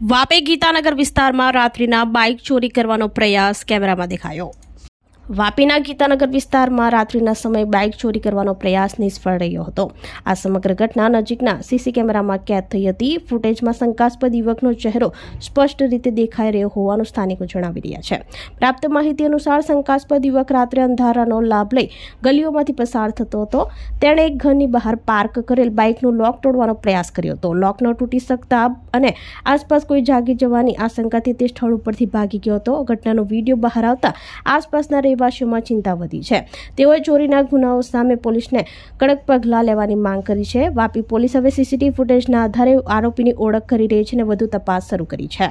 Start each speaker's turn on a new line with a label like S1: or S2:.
S1: વાપે ગીતાનગર વિસ્તારમાં રાત્રિના બાઇક ચોરી કરવાનો પ્રયાસ કેમેરામાં દેખાયો. વાપીના ગીતાનગર વિસ્તારમાં રાત્રિના સમયે બાઇક ચોરી કરવાનો પ્રયાસ નિષ્ફળ રહ્યો હતો. આ સમગ્ર ઘટના નજીકના સીસી કેમેરામાં કેદ થઈ હતી. ફૂટેજમાં શંકાસ્પદ યુવકનો ચહેરો સ્પષ્ટ રીતે દેખાઈ રહ્યો હોવાનું સ્થાનિકો જણાવી રહ્યા છે. પ્રાપ્ત માહિતી અનુસાર શંકાસ્પદ યુવક રાત્રે અંધારાનો લાભ લઈ ગલીઓમાંથી પસાર થતો હતો. તેણે એક ઘરની બહાર પાર્ક કરેલ બાઇકનું લોક તોડવાનો પ્રયાસ કર્યો હતો. લોક ન તૂટી શકતા અને આસપાસ કોઈ જાગી જવાની આશંકાથી તે સ્થળ ઉપરથી ભાગી ગયો હતો. ઘટનાનો વીડિયો બહાર આવતા આસપાસના રહેવાસીઓમાં ચિંતા વધી છે. તેઓએ ચોરીના ગુનાઓ સામે પોલીસને કડક પગલાં લેવાની માંગ કરી છે. વાપી પોલીસ હવે સીસીટીવી ફૂટેજના આધારે આરોપીની ઓળખ કરી રહી છે અને વધુ તપાસ શરૂ કરી છે.